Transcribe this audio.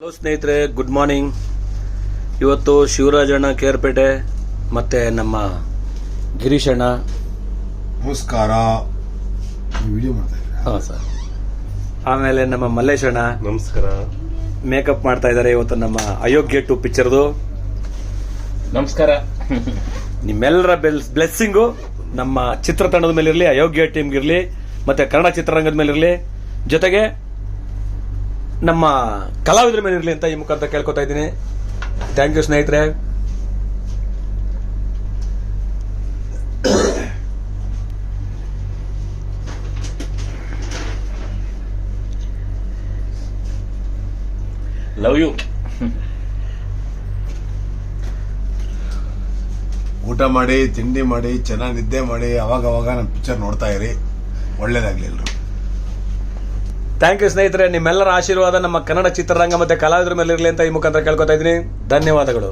Hello ಸ್ನೇಹಿತರೆ good morning ಇವತ್ತು ಶಿವರಾಜಣ್ಣ ಕೇರ್ಪೇಟೆ ಮತ್ತೆ ನಮ್ಮ ಗಿರೀಶಣ್ಣ ಅಣ್ಣ. ನಮಸ್ಕಾರ. ನೀವು ವಿಡಿಯೋ ಮಾಡ್ತಾ ಇದ್ದೀರಾ? ಹಾಂ ಸರ್. ಆಮೇಲೆ ನಮ್ಮ ಮಲ್ಲೇಶಣ್ಣ ಅಣ್ಣ. ನಮಸ್ಕಾರ. ಮೇಕಪ್ ಮಾಡ್ತಾ ಇದ್ದಾರೆ ಇವತ್ತು ನಮ್ಮ ಅಯೋಗ್ಯ ಟು ಪಿಕ್ಚರ್ದು. ನಮಸ್ಕಾರ. ನಿಮ್ಮೆಲ್ಲರ ಬೆಲ್ ಬ್ಲೆಸ್ಸಿಂಗು ನಮ್ಮ ಚಿತ್ರತಂಡದ ಮೇಲಿರಲಿ ಅಯೋಗ್ಯ ಟೀಮ್ಗಿರಲಿ ಮತ್ತೆ ಕನ್ನಡ ಚಿತ್ರರಂಗದ ಮೇಲಿರಲಿ. ಜೊತೆಗೆ ನಮ್ಮ ಕಲಾವಿದರ ಮೇಲೆ ಇರಲಿ ಅಂತ ಈ ಮುಖಾಂತರ ಕೇಳ್ಕೊತಾ ಇದ್ದೀನಿ. ಥ್ಯಾಂಕ್ ಯು ಸ್ನೇಹಿತರೆ. ಲವ್ ಯು ಊಟ ಮಾಡಿ ತಿಂಡಿ ಮಾಡಿ ಚೆನ್ನಾಗಿ ನಿದ್ದೆ ಮಾಡಿ ಅವಾಗ ಅವಾಗ ನಮ್ಮ ಪಿಕ್ಚರ್ ನೋಡ್ತಾ ಇರಿ. ಒಳ್ಳೇದಾಗ್ಲಿ ಎಲ್ರು ಥ್ಯಾಂಕ್ ಯು ಸ್ನೇಹಿತರೆ. ನಿಮ್ಮೆಲ್ಲರ ಆಶೀರ್ವಾದ ನಮ್ಮ ಕನ್ನಡ ಚಿತ್ರರಂಗ ಮತ್ತೆ ಕಲಾವಿದರ ಮೇಲೆ ಇರಲಿ ಅಂತ ಈ ಮುಖಾಂತರ ಕೇಳ್ಕೊತಾ ಇದ್ದೀನಿ. ಧನ್ಯವಾದಗಳು.